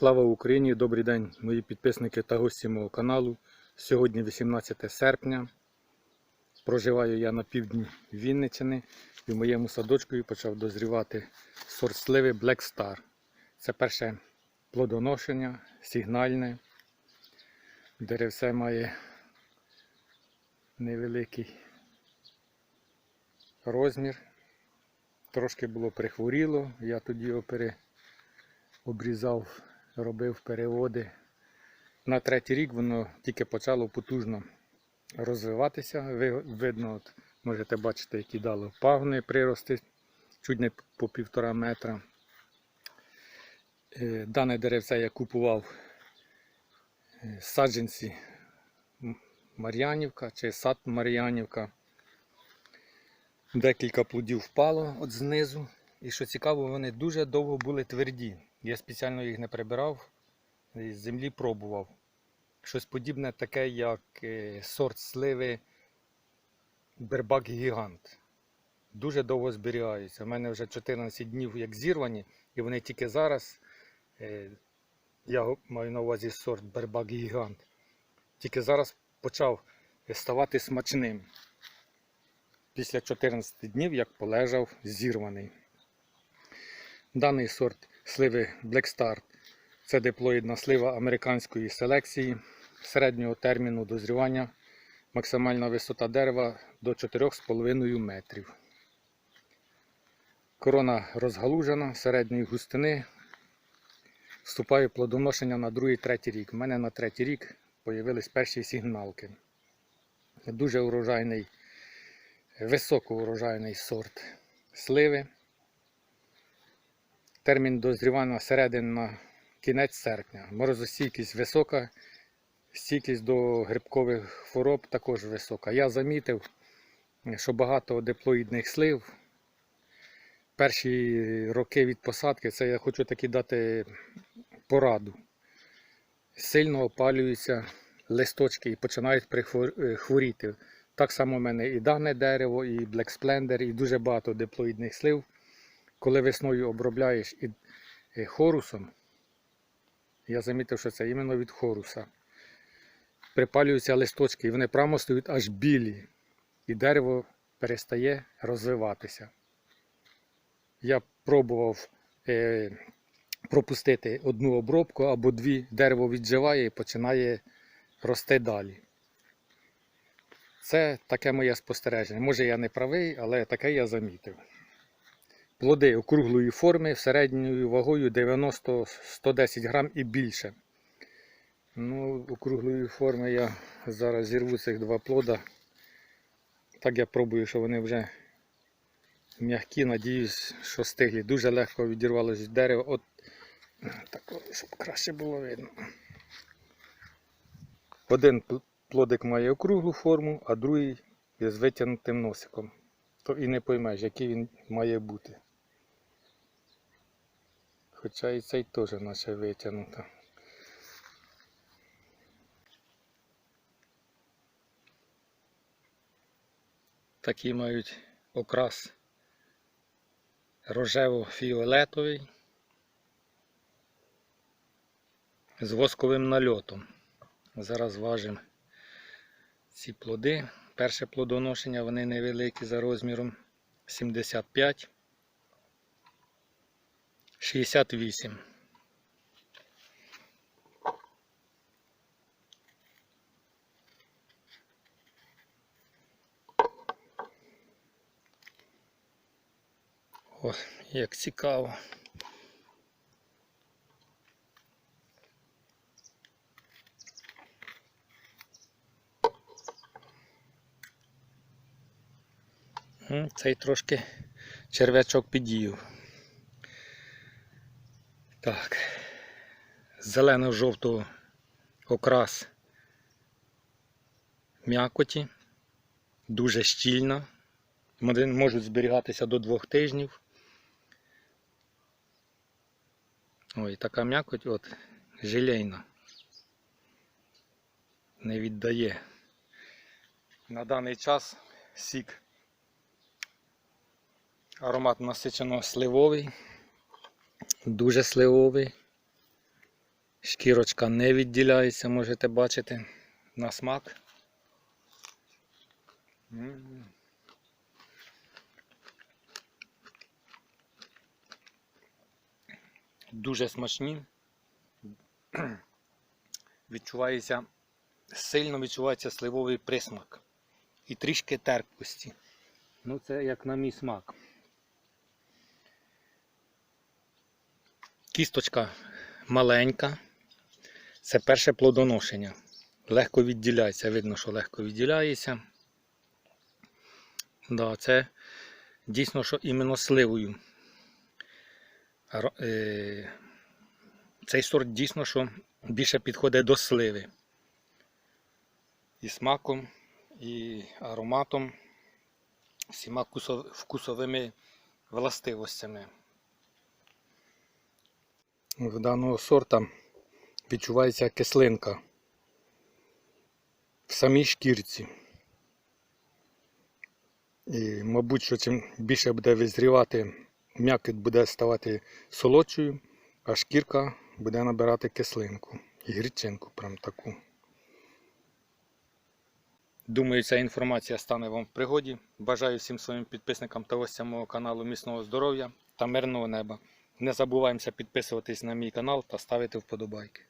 Слава Україні! Добрий день, мої підписники та гості мого каналу. Сьогодні 18 серпня. Проживаю я на півдні Вінниччини і в моєму садочку почав дозрівати сорт сливи Black Star. Це перше плодоношення, сигнальне. Деревце має невеликий розмір. Трошки було прихворіло, я тоді його пере обрізав, робив переводи. На третій рік воно тільки почало потужно розвиватися. Ви, видно, от, можете бачити, які дало пагони прирости, чуть не по півтора метра. Е, Дане деревце я купував е, саджанці Мар'янівка чи сад Мар'янівка. Декілька плодів впало от знизу. І що цікаво, вони дуже довго були тверді. Я спеціально їх не прибирав, з землі пробував. Щось подібне таке, як е, сорт сливи Бербак Гігант. Дуже довго зберігаються. У мене вже 14 днів як зірвані, і вони тільки зараз, е, я маю на увазі сорт Бербак Гігант, тільки зараз почав ставати смачним. Після 14 днів, як полежав зірваний. Даний сорт сливи Black Star це диплоїдна слива американської селекції середнього терміну дозрівання, максимальна висота дерева до 4,5 метрів. Корона розгалужена середньої густини. Вступає в плодоношення на другий третій рік. У мене на третій рік з'явились перші сигналки. Дуже урожайний, високоурожайний сорт сливи. Термін дозрівання середина кінець серпня. Морозостійкість висока, стійкість до грибкових хвороб також висока. Я замітив, що багато диплоїдних слив. Перші роки від посадки, це я хочу таки дати пораду. Сильно опалюються листочки і починають прихвор- е. Так само в мене і дане дерево, і Black Splendor, і дуже багато диплоїдних слив коли весною обробляєш і і хорусом, я замітив, що це іменно від хоруса. Припалюються листочки, і вони прямо стають аж білі, і дерево перестає розвиватися. Я пробував е, пропустити одну обробку або дві, дерево відживає і починає рости далі. Це таке моє спостереження. Може я не правий, але таке я замітив. Плоди округлої форми середньою вагою 90-110 грам і більше. Ну, округлої форми я зараз зірву цих два плода. Так я пробую, що вони вже м'які, надіюсь, що стиглі. Дуже легко відірвалося від дерева. От так, щоб краще було видно. Один плодик має округлу форму, а другий з витягнутим носиком. То і не поймеш, який він має бути. Хоча і цей теж наче витягнуто. Такі мають окрас рожево-фіолетовий з восковим нальотом. Зараз важимо ці плоди. Перше плодоношення вони невеликі за розміром 75. 68. О, як цікаво. Цей трошки черв'ячок під'їв. Так. Зелено-жовтого окрас м'якоті. Дуже щільна. Вони можуть зберігатися до двох тижнів. Ой, така м'якоть от желейна. Не віддає. На даний час сік аромат насичено сливовий. Дуже сливовий. Шкірочка не відділяється, можете бачити на смак. Дуже смачні. Відчувається, сильно відчувається сливовий присмак і трішки терпкості. Ну, це як на мій смак. Кісточка маленька. Це перше плодоношення. Легко відділяється. Видно, що легко відділяється. Да, це дійсно, що іменно сливою. Е, Цей сорт дійсно, що більше підходить до сливи. І смаком, і ароматом, всіма вкусовими властивостями. В даного сорта відчувається кислинка в самій шкірці. І, мабуть, що чим більше буде визрівати, м'якоть буде ставати солодшою, а шкірка буде набирати кислинку і гірчинку прям таку. Думаю, ця інформація стане вам в пригоді. Бажаю всім своїм підписникам та гостям мого каналу міцного здоров'я та мирного неба. Не забуваємося підписуватись на мій канал та ставити вподобайки.